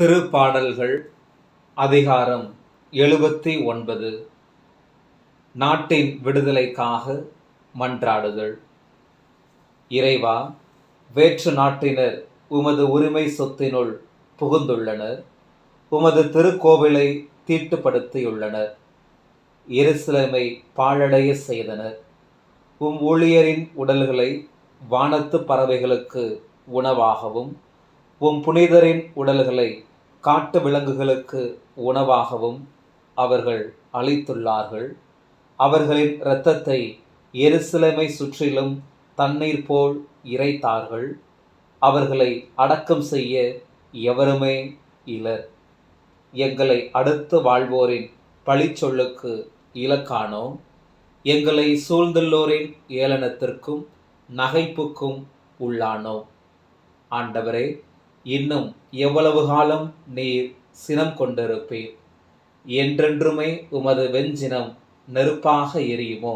திருப்பாடல்கள் அதிகாரம் எழுபத்தி ஒன்பது. நாட்டின் விடுதலைக்காக மன்றாடுதல். இறைவா வேற்று நாட்டினர் உமது உரிமை சொத்தினுள் புகுந்துள்ளனர். உமது திருக்கோவிலை தீட்டுப்படுத்தியுள்ளனர். இருசிலமை பாழடைய செய்தனர். உம் ஊழியரின் உடல்களை வானத்து பறவைகளுக்கு உணவாகவும் உம் புனிதரின் உடல்களை காட்டு விலங்குகளுக்கு உணவாகவும் அவர்கள் அளித்துள்ளார்கள். அவர்களின் இரத்தத்தை எருசலேமை சுற்றிலும் தண்ணீர் போல் இறைத்தார்கள். அவர்களை அடக்கம் செய்ய எவருமே இலர். எங்களை அடுத்து வாழ்வோரின் பழிச்சொல்லுக்கு இலக்கானோம். எங்களை சூழ்ந்துள்ளோரின் ஏளனத்திற்கும் நகைப்புக்கும் உள்ளானோம். ஆண்டவரே இன்னும் எவ்வளவு காலம் நீர் சினம் கொண்டிருப்பீர்? என்றென்றுமே உமது வெஞ்சினம் நெருப்பாக எரியுமோ?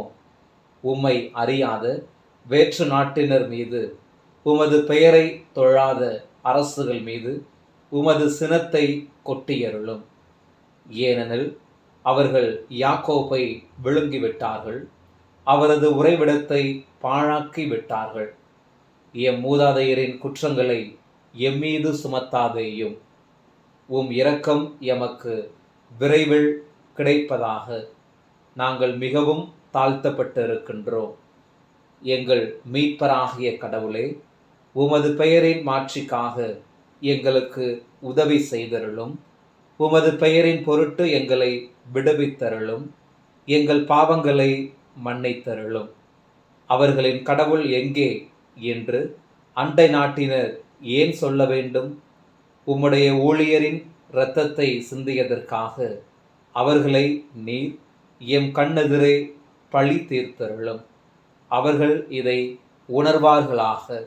உம்மை அறியாத வேற்று நாட்டினர் மீது உமது பெயரை தொழாத அரசுகள் மீது உமது சினத்தை கொட்டியருளும். ஏனெனில் அவர்கள் யாக்கோப்பை விழுங்கிவிட்டார்கள் அவரது உறைவிடத்தை பாழாக்கி விட்டார்கள் எம் மூதாதையரின் குற்றங்களை எம்மீது சுமத்தாதேயும். உம் இரக்கம் எமக்கு விரைவில் கிடைப்பதாக நாங்கள் மிகவும் தாழ்த்தப்பட்டிருக்கின்றோம். எங்கள் மீட்பராகிய கடவுளே உமது பெயரின் மாட்சிக்காக எங்களுக்கு உதவி செய்தருளும். உமது பெயரின் பொருட்டு எங்களை விடுவித்தருளும். எங்கள் பாவங்களை மன்னித்தருளும். அவர்களின் கடவுள் எங்கே? என்று அண்டை நாட்டினர் ஏன் சொல்ல வேண்டும்? உம்முடைய ஊழியரின் இரத்தத்தை சிந்தியதற்காக அவர்களை நீர் எம் கண்ணெதிரே பழி தீர்த்தருளும். அவர்கள் இதை உணர்வார்களாக.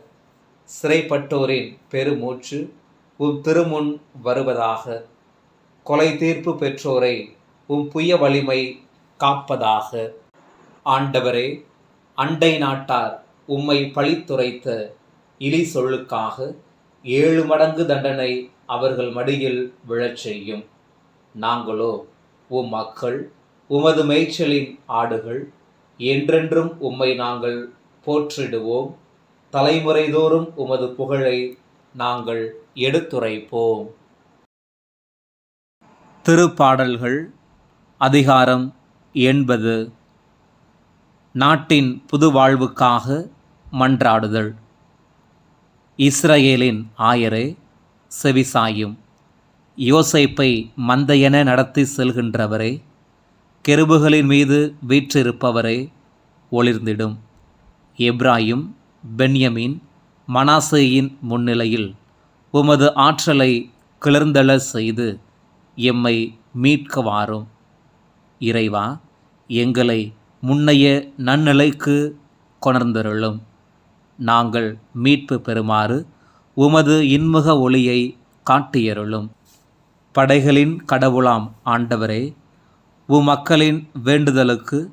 சிறைப்பட்டோரின் பெருமூச்சு உம் திருமுன் வருவதாக. கொலை தீர்ப்பு பெற்றோரை உம் புய வலிமை காப்பதாக. ஆண்டவரே அண்டை நாட்டார் உம்மை பழித்துரைத்த இலி சொல்லுக்காக ஏழு மடங்கு தண்டனை அவர்கள் மடியில் விழச் செய்யும். நாங்களோ உம் மக்கள் உமது மேய்ச்சலின் ஆடுகள் என்றென்றும் உம்மை நாங்கள் போற்றிடுவோம். தலைமுறைதோறும் உமது புகழை நாங்கள் எடுத்துரைப்போம். திருப்பாடல்கள் அதிகாரம் எண்பது. நாட்டின் புது வாழ்வுக்காக மன்றாடுதல். இஸ்ரேலின் ஆயரே செவிசாயும் யோசைப்பை மந்தையென நடத்தி செல்கின்றவரே கெருபுகளின் மீது வீற்றிருப்பவரே ஒளிர்ந்திடும். எப்ராயும் பென்யமின் மனாசேயின் முன்னிலையில் உமது ஆற்றலை கிளர்ந்தள செய்து எம்மை மீட்க வாரும் இறைவா எங்களை முன்னைய நன்னிலைக்கு கொணர்ந்தருளும். நாங்கள் மீட்பு பெறுமாறு உமது இன்முக ஒளியை காட்டியருளும். படைகளின் கடவுளாம் ஆண்டவரே உமக்களின் வேண்டுதலுக்கு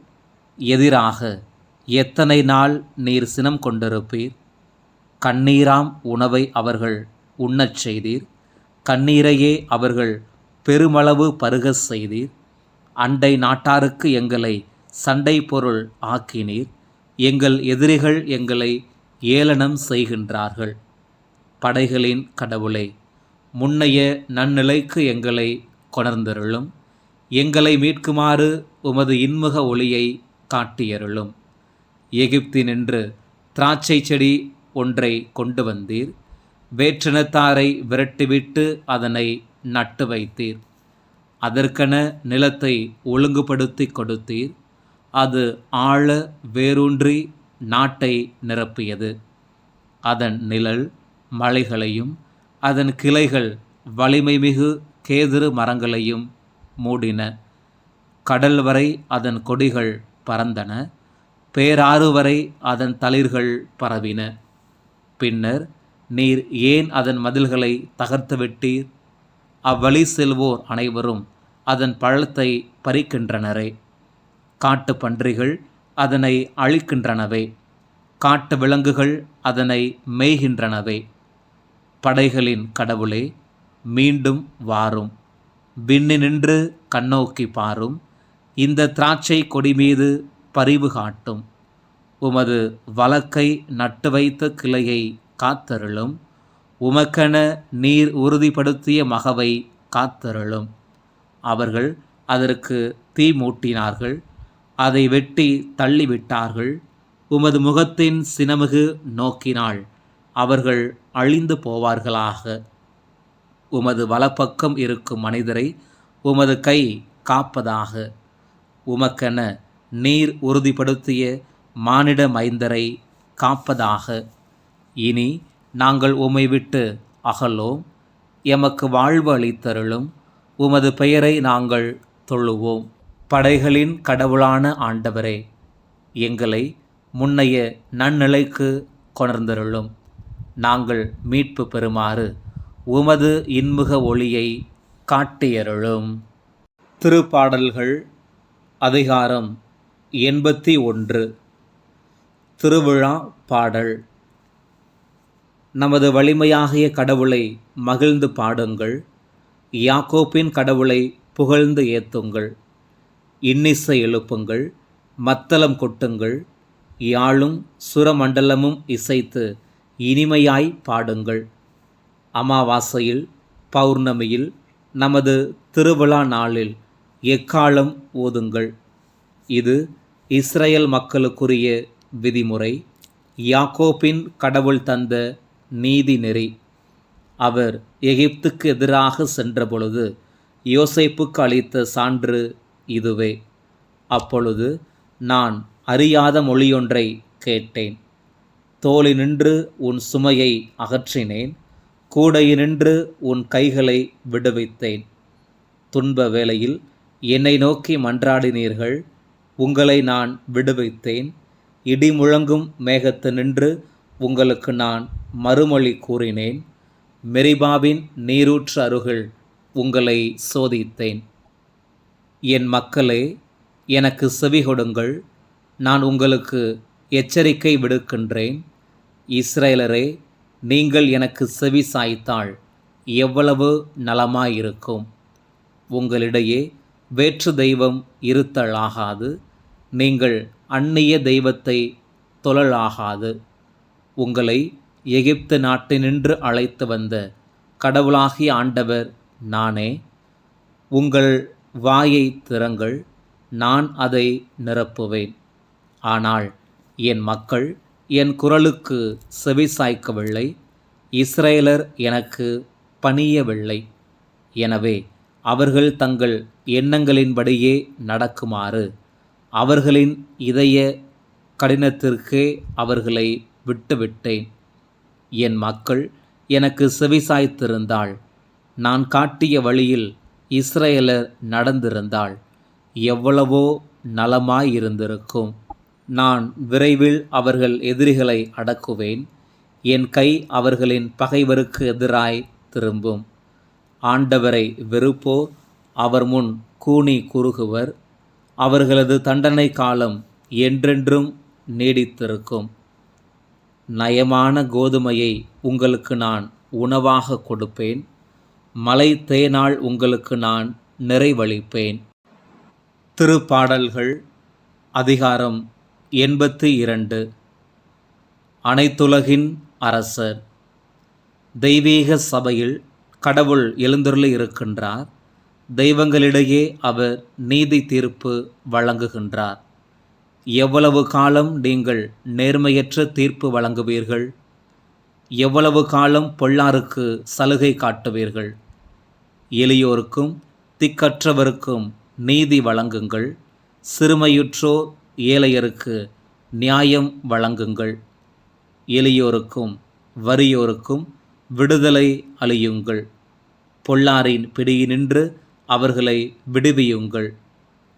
எதிராக எத்தனை நாள் நீர் சினம் கொண்டிருப்பீர்? கண்ணீராம் உணவை அவர்கள் உண்ணச் செய்தீர். கண்ணீரையே அவர்கள் பெருமளவு பருகச் செய்தீர். அண்டை நாட்டாருக்கு எங்களை சண்டை பொருள் ஆக்கினீர். எங்கள் எதிரிகள் எங்களை ஏளனம் செய்கின்றார்கள். படைகளின் கடவுளை முன்னைய நன்னிலைக்கு எங்களை கொணர்ந்தருளும். எங்களை மீட்குமாறு உமது இன்முக ஒளியை காட்டியருளும். எகிப்தினின்று திராட்சை செடி ஒன்றை கொண்டு வந்தீர். வேற்றினத்தாரை விரட்டிவிட்டு அதனை நட்டு வைத்தீர். அதற்கென நிலத்தை ஒழுங்குபடுத்தி கொடுத்தீர். அது ஆழ வேரூன்றி நாட்டை நிரப்பியது. அதன் நிழல் மலைகளையும் அதன் கிளைகள் வலிமைமிகு கேதுரு மரங்களையும் மூடின. கடல் வரை அதன் கொடிகள் பறந்தன. பேராறு வரை அதன் தளிர்கள் பரவின. பின்னர் நீர் ஏன் அதன் மதில்களை தகர்த்து விட்டீர்? அவ்வழி செல்வோர் அனைவரும் அதன் பழத்தை பறிக்கின்றனரே. காட்டு பன்றிகள் அதனை அழிக்கின்றனவே. காட்டு விலங்குகள் அதனை மேய்கின்றனவே. படைகளின் கடவுளே மீண்டும் வாரும். விண்ணினின்று கண்ணோக்கி பாரும். இந்த திராட்சை கொடி மீது பரிவு காட்டும். உமது வழக்கை நட்டு வைத்த கிளையை காத்தருளும். உமக்கென நீர் உறுதிப்படுத்திய மகவை காத்தருளும். அவர்கள் அதற்கு தீ மூட்டினார்கள். அதை வெட்டி தள்ளிவிட்டார்கள். உமது முகத்தின் சினமிகு நோக்கினாள் அவர்கள் அழிந்து போவார்களாக. உமது வலப்பக்கம் இருக்கும் மனிதரை உமது கை காப்பதாக. உமக்கென நீர் உறுதிப்படுத்திய மானிட மைந்தரை காப்பதாக. இனி நாங்கள் உம்மை விட்டு அகலோம். எமக்கு வாழ்வு அளித்தருளும். உமது பெயரை நாங்கள் தொழுவோம். படைகளின் கடவுளான ஆண்டவரே எங்களை முன்னைய நன்னிலைக்கு கொணர்ந்தருளும். நாங்கள் மீட்பு பெறுமாறு உமது இன்முக ஒளியை காட்டியருளும். திருப்பாடல்கள் அதிகாரம் எண்பத்தி ஒன்று. திருவிழா பாடல். நமது வலிமையாகிய கடவுளை மகிழ்ந்து பாடுங்கள். யாக்கோப்பின் கடவுளை புகழ்ந்து ஏத்துங்கள். இன்னிசை எழுப்புங்கள் மத்தளம் கொட்டுங்கள் யாழும் சுரமண்டலமும் இசைத்து இனிமையாய் பாடுங்கள். அமாவாசையில் பௌர்ணமியில் நமது திருவிழா நாளில் எக்காலம் ஓதுங்கள். இது இஸ்ரேல் மக்களுக்குரிய விதிமுறை. யாக்கோப்பின் கடவுள் தந்த நீதி நெறி. அவர் எகிப்துக்கு எதிராக சென்றபொழுது யோசைப்புக்கு அளித்த சான்று இதுவே. அப்பொழுது நான் அறியாத மொழியொன்றை கேட்டேன். தோளினின்று உன் சுமையை அகற்றினேன். கூடையினின்று உன் கைகளை விடுவித்தேன். துன்ப வேளையில் என்னை நோக்கி மன்றாடினீர்கள். உங்களை நான் விடுவித்தேன். இடி முழங்கும் மேகத்து நின்று உங்களுக்கு நான் மறுமொழி கூறினேன். மெரிபாவின் நீரூற்று அருகில் உங்களை சோதித்தேன். என் மக்களே எனக்கு செவி கொடுங்கள். நான் உங்களுக்கு எச்சரிக்கை விடுக்கின்றேன். இஸ்ரேலரே நீங்கள் எனக்கு செவி சாய்த்தால் எவ்வளவு நலமாயிருக்கும். உங்களிடையே வேற்று தெய்வம் இருத்தலாகாது. நீங்கள் அந்நிய தெய்வத்தை தொழலாகாது. உங்களை எகிப்து நாட்டினின்று அழைத்து வந்த கடவுளாகிய ஆண்டவர் நானே. உங்கள் வாயை திறங்கள் நான் அதை நிரப்புவேன். ஆனால் என் மக்கள் என் குரலுக்கு செவிசாய்க்கவில்லை இஸ்ரேலர் எனக்கு பணியவில்லை. எனவே அவர்கள் தங்கள் எண்ணங்களின்படியே நடக்குமாறு அவர்களின் இதய கடினத்திற்கே அவர்களை விட்டுவிட்டேன். என் மக்கள் எனக்கு செவிசாய்த்திருந்தால் நான் காட்டிய வழியில் இஸ்ரேலர் நடந்திருந்தால் எவ்வளவோ நலமாயிருந்திருக்கும். நான் விரைவில் அவர்கள் எதிரிகளை அடக்குவேன். என் கை அவர்களின் பகைவருக்கு எதிராய் திரும்பும். ஆண்டவரை வெறுப்போர் அவர் முன் கூனி குறுகுவர். அவர்களது தண்டனை காலம் என்றென்றும் நீடித்திருக்கும். நயமான கோதுமையை உங்களுக்கு நான் உணவாக கொடுப்பேன். மலை தேனால் உங்களுக்கு நான் நிறைவளிப்பேன். திருப்பாடல்கள் அதிகாரம் எண்பத்தி இரண்டு. அனைத்துலகின் அரசர் தெய்வீக சபையில் கடவுள் எழுந்தருளி இருக்கின்றார். தெய்வங்களிடையே அவர் நீதி தீர்ப்பு வழங்குகின்றார். எவ்வளவு காலம் நீங்கள் நேர்மையற்ற தீர்ப்பு வழங்குவீர்கள்? எவ்வளவு காலம் பொல்லாருக்கு சலுகை காட்டுவீர்கள்? எளியோருக்கும் திக்கற்றவருக்கும் நீதி வழங்குங்கள். சிறுமையுற்றோர் ஏழையருக்கு நியாயம் வழங்குங்கள். எளியோருக்கும் வறியோருக்கும் விடுதலை அளியுங்கள். பொல்லாரின் பிடியினின்று அவர்களை விடுவியுங்கள்.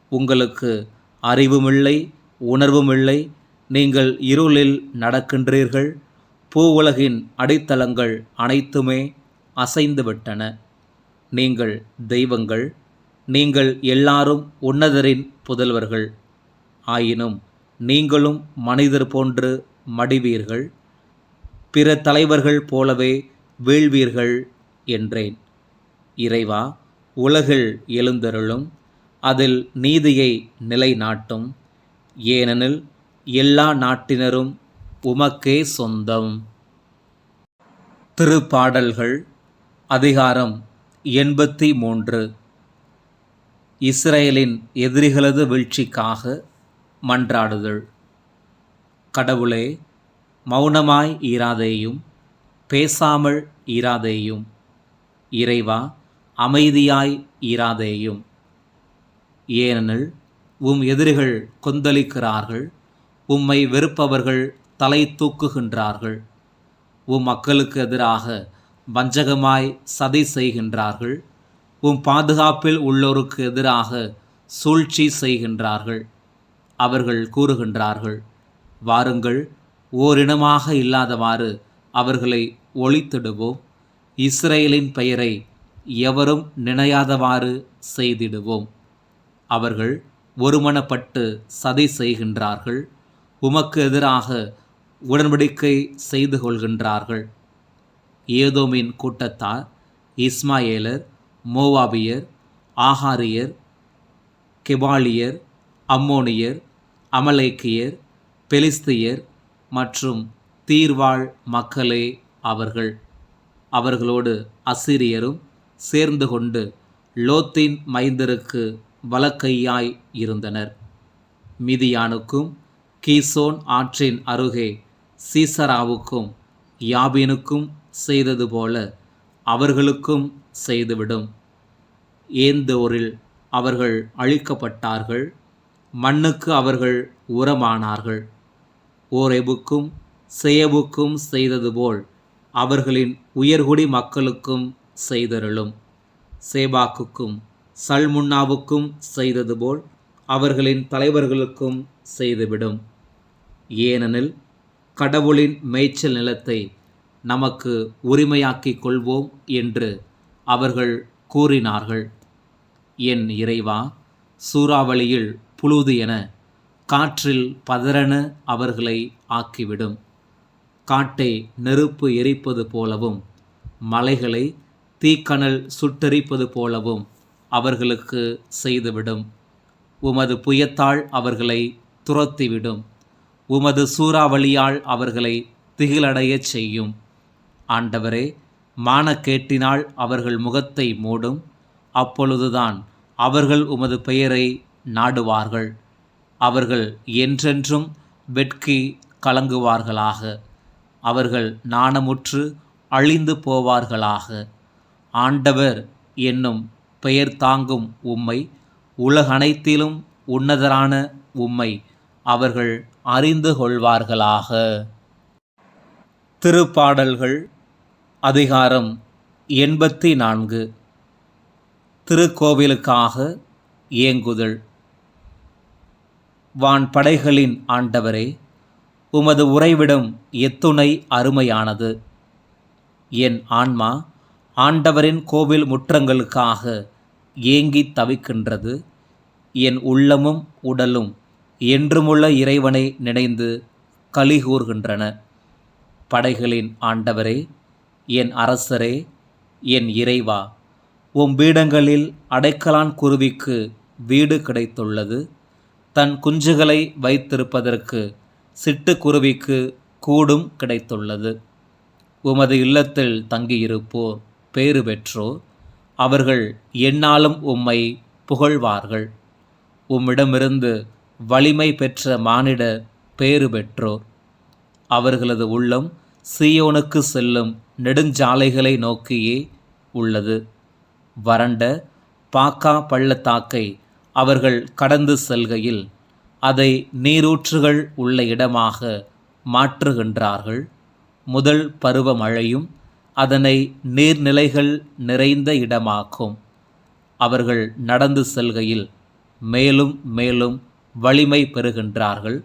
உங்களுக்கு அறிவுமில்லை உணர்வுமில்லை நீங்கள் இருளில் நடக்கின்றீர்கள். பூவுலகின் அடித்தளங்கள் அனைத்துமே அசைந்துவிட்டன. நீங்கள் தெய்வங்கள் நீங்கள் எல்லாரும் உன்னதரின் புதல்வர்கள். ஆயினும் நீங்களும் மனிதர் போன்று மடிவீர்கள் பிற தலைவர்கள் போலவே வீழ்வீர்கள் என்றேன். இறைவா உலகில் எழுந்தருளும் அதில் நீதியை நிலைநாட்டும். ஏனெனில் எல்லா நாட்டினரும் உமக்கே சொந்தம். திருப்பாடல்கள் அதிகாரம் எண்பத்தி மூன்று. இஸ்ரேலின் எதிரிகளது வீழ்ச்சிக்காக மன்றாடுதல். கடவுளே மௌனமாய் ஈராதேயும் பேசாமல் ஈராதேயும் இறைவா அமைதியாய் ஈராதேயும் ஏனெனில் உம் எதிரிகள் கொந்தளிக்கிறார்கள் உம்மை வெறுப்பவர்கள் தலை தூக்குகின்றார்கள். உம் மக்களுக்கு எதிராக வஞ்சகமாய் சதி செய்கின்றார்கள். உம் பாதுகாப்பில் உள்ளோருக்கு எதிராக சூழ்ச்சி செய்கின்றார்கள். அவர்கள் கூறுகின்றார்கள் வாருங்கள் ஓரினமாக இல்லாதவாறு அவர்களை ஒழித்திடுவோம். இஸ்ரேலின் பெயரை எவரும் நினையாதவாறு செய்திடுவோம். அவர்கள் ஒருமனப்பட்டு சதி செய்கின்றார்கள். உமக்கு எதிராக உடன்படிக்கை செய்து கொள்கின்றார்கள். ஏதோமின் கூட்டத்தார் இஸ்மாயேலர் மோவாபியர் ஆஹாரியர் கெபாலியர் அம்மோனியர் அமலேக்கியர் பெலிஸ்தியர் மற்றும் தீர்வாழ் மக்களே அவர்கள். அவர்களோடு அசிரியரும் சேர்ந்து கொண்டு லோத்தின் மைந்தருக்கு வலக்கையாய் இருந்தனர். மிதியானுக்கும் கீசோன் ஆற்றின் அருகே சீசராவுக்கும் யாபினுக்கும் செய்தது போல அவர்களுக்கும் செய்துவிடும். ஏந்தோரில் அவர்கள் அழிக்கப்பட்டார்கள் மண்ணுக்கு அவர்கள் உரமானார்கள். ஓரெபுக்கும் செயபுக்கும் செய்தது போல் அவர்களின் உயர்குடி மக்களுக்கும் செய்தருளும். சேபாக்குக்கும் சல்முன்னாவுக்கும் செய்தது போல் அவர்களின் தலைவர்களுக்கும் செய்துவிடும். ஏனெனில் கடவுளின் மேய்ச்சல் நிலத்தை நமக்கு உரிமையாக்கிக் கொள்வோம் என்று அவர்கள் கூறினார்கள். என் இறைவா சூறாவளியில் புழுது என காற்றில் பதறன அவர்களை ஆக்கிவிடும். காட்டை நெருப்பு எரிப்பது போலவும் மலைகளை தீக்கனல் சுட்டெரிப்பது போலவும் அவர்களுக்கு செய்துவிடும். உமது புயத்தால் அவர்களை துரத்திவிடும். உமது சூறாவளியால் அவர்களை திகிலடையச் செய்யும். ஆண்டவரே மானக்கேட்டினால் அவர்கள் முகத்தை மூடும் அப்பொழுதுதான் அவர்கள் உமது பெயரை நாடுவார்கள். அவர்கள் என்றென்றும் வெட்கி கலங்குவார்களாக. அவர்கள் நாணமுற்று அழிந்து போவார்களாக. ஆண்டவர் என்னும் பெயர் தாங்கும் உம்மை உலகனைத்திலும் உன்னதரான உம்மை அவர்கள் அறிந்து கொள்வார்களாக. திருப்பாடல்கள் அதிகாரம் எண்பத்தி நான்கு திருக்கோவிலுக்காக ஏங்குதல் வான் படைகளின் ஆண்டவரே உமது உறைவிடம் எத்துணை அருமையானது. என் ஆன்மா ஆண்டவரின் கோவில் முற்றங்களுக்காக ஏங்கித் தவிக்கின்றது. என் உள்ளமும் உடலும் என்றுமுள்ள இறைவனை நினைந்து கலிகூர்கின்றன படைகளின் ஆண்டவரே என் அரசரே என் இறைவா உம் பீடங்களில் அடைக்கலான் குருவிக்கு வீடு கிடைத்துள்ளது. தன் குஞ்சுகளை வைத்திருப்பதற்கு சிட்டுக்குருவிக்கு கூடும் கிடைத்துள்ளது. உமது இல்லத்தில் தங்கியிருப்போர் பேறு பெற்றோர் அவர்கள் எந்நாளும் உம்மை புகழ்வார்கள். உம்மிடமிருந்து வலிமை பெற்ற மானிட பேறு பெற்றோர். அவர்களது உள்ளம் சீயோனுக்கு செல்லும் நெடுஞ்சாலைகளை நோக்கியே உள்ளது. வறண்ட பாக்கா பள்ளத்தாக்கை அவர்கள் கடந்து செல்கையில் அதை நீரூற்றுகள் உள்ள இடமாக மாற்றுகின்றார்கள். முதல் பருவமழையும் அதனை நீர்நிலைகள் நிறைந்த இடமாக்கும். அவர்கள் நடந்து செல்கையில் மேலும் மேலும் வலிமை பெறுகின்றார்கள்.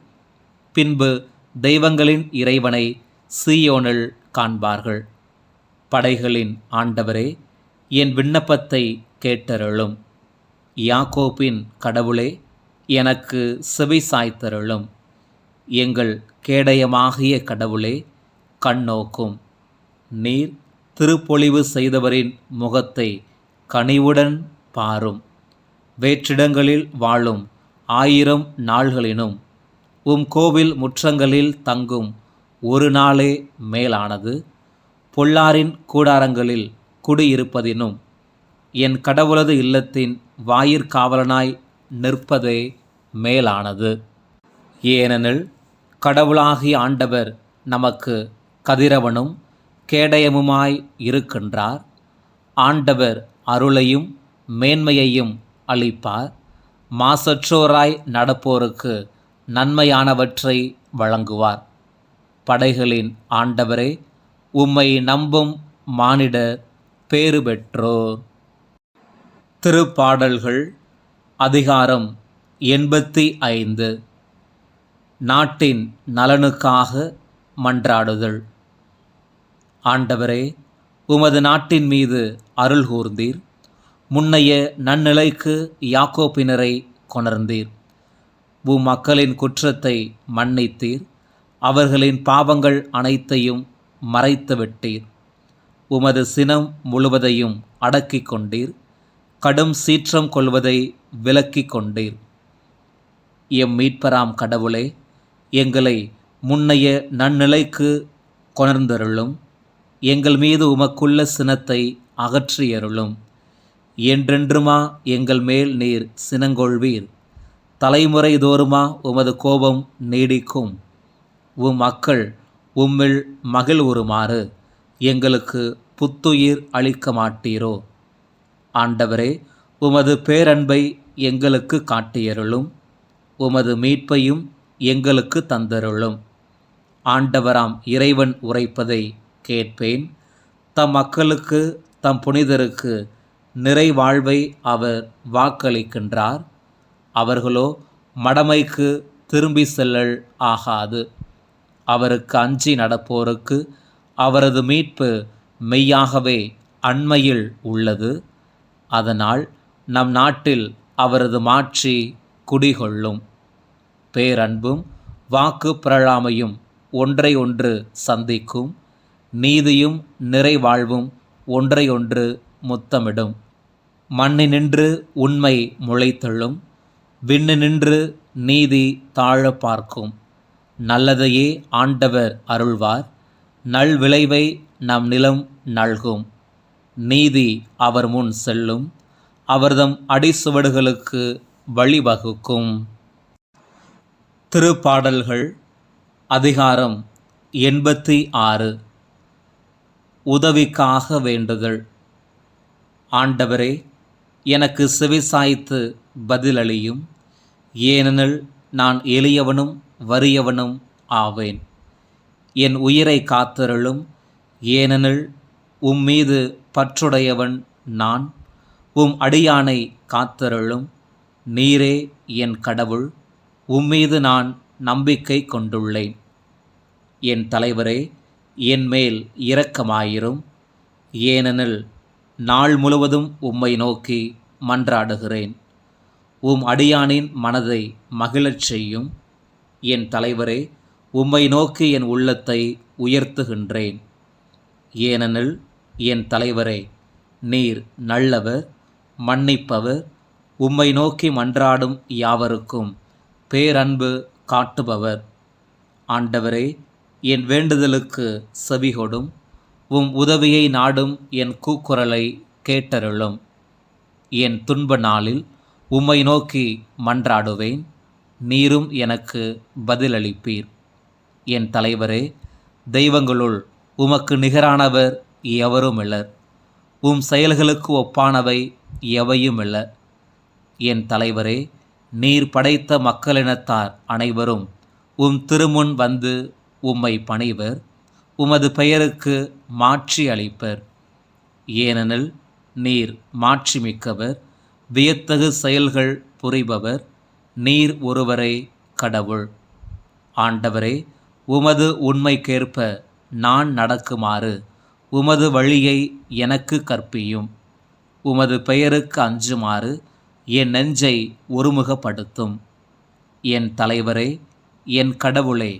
பின்பு தெய்வங்களின் இறைவனை சீயோனில் காண்பார்கள். படைகளின் ஆண்டவரே என் விண்ணப்பத்தை கேட்டருளும். யாக்கோப்பின் கடவுளே எனக்கு செவி சாய்த்தருளும். எங்கள் கேடயமாகிய கடவுளே கண்ணோக்கும். நீர் திருப்பொழிவு செய்தவரின் முகத்தை கனிவுடன் பாரும். வேற்றிடங்களில் வாழும் ஆயிரம் நாள்களினும் உம் கோவில் முற்றங்களில் தங்கும் ஒரு நாளே மேலானது. பொல்லாரின் கூடாரங்களில் குடியிருப்பதினும் என் கடவுளது இல்லத்தின் வாயிற்காவலனாய் நிற்பதே மேலானது. ஏனெனில் கடவுளாகிய ஆண்டவர் நமக்கு கதிரவனும் கேடயமுமாய் இருக்கின்றார். ஆண்டவர் அருளையும் மேன்மையையும் அளிப்பார். மாசற்றோராய் நடப்போருக்கு நன்மையானவற்றை வழங்குவார். படைகளின் ஆண்டவரே உம்மை நம்பும் மானிடர் பேறு பெற்றோர் திருப்பாடல்கள் அதிகாரம் எண்பத்தி ஐந்து. நாட்டின் நலனுக்காக மன்றாடுதல். ஆண்டவரே உமது நாட்டின் மீது அருள் கூர்ந்தீர். முன்னைய நன்னிலைக்கு யாக்கோப்பினரை கொணர்ந்தீர். உம் மக்களின் குற்றத்தை மன்னித்தீர். அவர்களின் பாவங்கள் அனைத்தையும் மறைத்து விட்டீர். உமது சினம் முழுவதையும் அடக்கிக் கொண்டீர். கடும் சீற்றம் கொள்வதை விலக்கிக் கொண்டீர். எம் மீட்பராம் கடவுளே எங்களை முன்னைய நன்னிலைக்கு கொணர்ந்தருளும். எங்கள் மீது உமக்குள்ள சினத்தை அகற்றியருளும். என்றென்றுமா எங்கள் மேல் நீர் சினங்கொள்வீர்? தலைமுறை தோறுமா உமது கோபம் நீடிக்கும். உம் மக்கள் உம்மில் மகிழ்வுறுமாறு எங்களுக்கு புத்துயிர் அளிக்க மாட்டீரோ? ஆண்டவரே உமது பேரன்பை எங்களுக்கு காட்டியருளும். உமது மீட்பையும் எங்களுக்கு தந்தருளும். ஆண்டவராம் இறைவன் உரைப்பதை கேட்பேன். தம் மக்களுக்கு தம் புனிதருக்கு நிறைவாழ்வை அவர் வாக்களிக்கின்றார். அவர்களோ மடமைக்கு திரும்பி செல்லல் ஆகாது. அவருக்கு அஞ்சி நடப்போருக்கு அவரது மீட்பு மெய்யாகவே அண்மையில் உள்ளது. அதனால் நம் நாட்டில் அவரது மாட்சி குடிகொள்ளும். பேரன்பும் வாக்கு பிறழாமையும் ஒன்றை ஒன்று சந்திக்கும். நீதியும் நிறைவாழ்வும் ஒன்றையொன்று முத்தமிடும். மண்ணினின்று உண்மை முளைத்தெழும். விண்ணினின்று நீதி தாழ பார்க்கும். நல்லதையே ஆண்டவர் அருள்வார். நல்விளைவை நம் நிலம் நல்கும். நீதி அவர் முன் செல்லும். அவர்தம் அடிசுவடுகளுக்கு வழிவகுக்கும் திருப்பாடல்கள் அதிகாரம் எண்பத்தி ஆறு. உதவிக்காக வேண்டுதல். ஆண்டவரே எனக்கு செவிசாய்த்து பதிலளியும். ஏனெனில் நான் எளியவனும் வறியவனும் ஆவேன். என் உயிரை காத்தருளும் ஏனெனில் உம்மீது பற்றுடையவன் நான். உம் அடியானை காத்தருளும் நீரே என் கடவுள். உம்மீது நான் நம்பிக்கை கொண்டுள்ளேன். என் தலைவரே என் மேல் இரக்கமாயிரும். ஏனெனில் நாள் முழுவதும் உம்மை நோக்கி மன்றாடுகிறேன். உம் அடியானின் மனதை மகிழச் செய்யும். என் தலைவரே உம்மை நோக்கி என் உள்ளத்தை உயர்த்துகின்றேன். ஏனெனில் என் தலைவரே நீர் நல்லவர் மன்னிப்பவர் உம்மை நோக்கி மன்றாடும் யாவருக்கும் பேரன்பு காட்டுபவர். ஆண்டவரே என் வேண்டுதலுக்கு செவிகொடும் உம் உதவியை நாடும் என் கூக்குரலை கேட்டருளும். என் துன்ப நாளில் உம்மை நோக்கி மன்றாடுவேன். நீரும் எனக்கு பதிலளிப்பீர். என் தலைவரே தெய்வங்களுள் உமக்கு நிகரானவர் எவருமில்லர். உம் செயல்களுக்கு ஒப்பானவை எவையும் எவையுமில்ல என் தலைவரே நீர் படைத்த மக்களினத்தார் அனைவரும் உம் திருமுன் வந்து உம்மை பணிவர். உமது பெயருக்கு மாற்றி அளிப்பர். ஏனெனில் நீர் மாட்சிமிக்கவர் வியத்தகு செயல்கள் புரிபவர். நீர் ஒருவரே கடவுள். ஆண்டவரே உமது உண்மைக்கேற்ப நான் நடக்குமாறு உமது வழியை எனக்கு கற்பியும். உமது பெயருக்கு அஞ்சுமாறு என் நெஞ்சை ஒருமுகப்படுத்தும். என் தலைவரே என் கடவுளே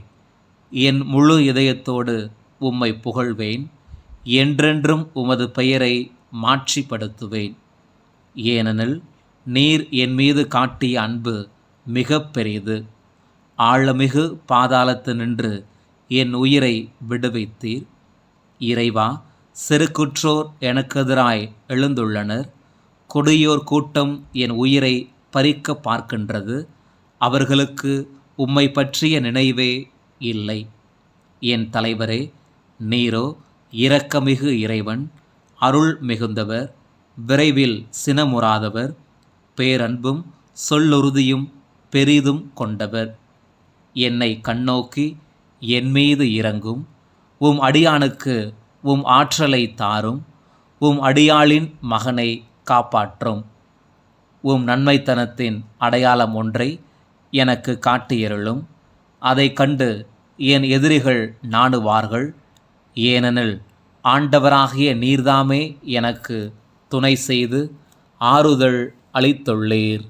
என் முழு இதயத்தோடு உம்மை புகழ்வேன். என்றென்றும் உமது பெயரை மாற்றிப்படுத்துவேன் ஏனெனில் நீர் என் மீது காட்டிய அன்பு மிக பெரியது ஆழமிகு பாதாளத்து நின்று என் உயிரை விடுவித்தீர். இறைவா செருக்குற்றோர் எனக்கு எதிராய் எழுந்துள்ளனர். கொடியோர் கூட்டம் என் உயிரை பறிக்க பார்க்கின்றது. அவர்களுக்கு உம்மை பற்றிய நினைவே இல்லை. என் தலைவரே நீரோ இரக்கமிகு இறைவன் அருள் மிகுந்தவர் விரைவில் சினமுறாதவர் பேரன்பும் சொல்லுறுதியும் பெரிதும் கொண்டவர். என்னை கண்ணோக்கி என் மீது இறங்கும். உம் அடியானுக்கு உம் ஆற்றலை தாரும். உம் அடியாளின் மகனை காப்பாற்றும். உம் நன்மைத்தனத்தின் அடையாளம் ஒன்றை எனக்கு காட்டியருளும். அதை கண்டு என் எதிரிகள் நாணுவார்கள். ஏனெனில் ஆண்டவராகிய நீர்தாமே எனக்கு துணை செய்து ஆறுதல் அளித்துள்ளீர்.